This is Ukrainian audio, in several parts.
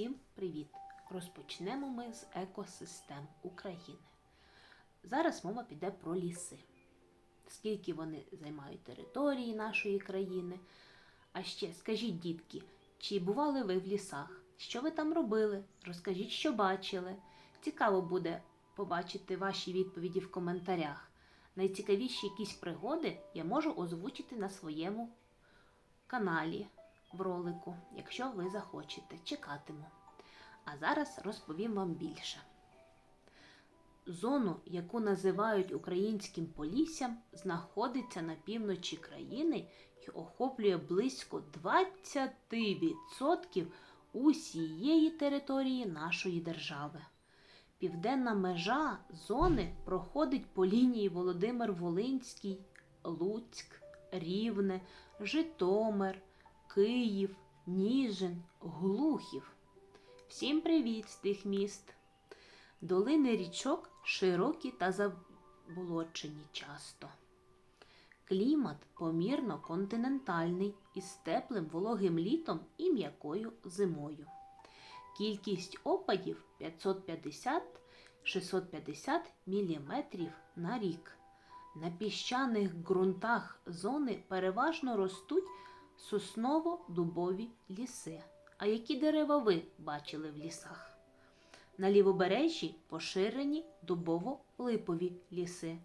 Всім привіт! Розпочнемо ми з екосистем України. Зараз мова піде про ліси. Скільки вони займають території нашої країни. А ще скажіть, дітки, чи бували ви в лісах? Що ви там робили? Розкажіть, що бачили. Цікаво буде побачити ваші відповіді в коментарях. Найцікавіші якісь пригоди я можу озвучити на своєму каналі в ролику, якщо ви захочете. Чекатиму. А зараз розповім вам більше. Зону, яку називають українським поліссям, знаходиться на півночі країни і охоплює близько 20% усієї території нашої держави. Південна межа зони проходить по лінії Володимир Волинський, Луцьк, Рівне, Житомир, Київ, Ніжин, Глухів. Всім привіт з тих міст! Долини річок широкі та заболочені часто. Клімат помірно континентальний із теплим вологим літом і м'якою зимою. Кількість опадів 550-650 мм на рік. На піщаних ґрунтах зони переважно ростуть сосново-дубові ліси. А які дерева ви бачили в лісах? На лівобережжі поширені дубово-липові ліси.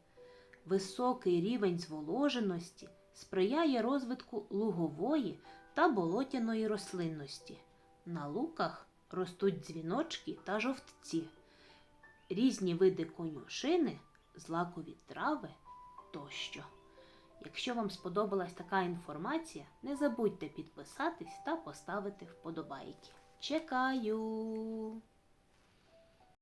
Високий рівень зволоженості сприяє розвитку лугової та болотяної рослинності. На луках ростуть дзвіночки та жовтці, різні види конюшини, злакові трави тощо. Якщо вам сподобалась така інформація, не забудьте підписатись та поставити вподобайки. Чекаю!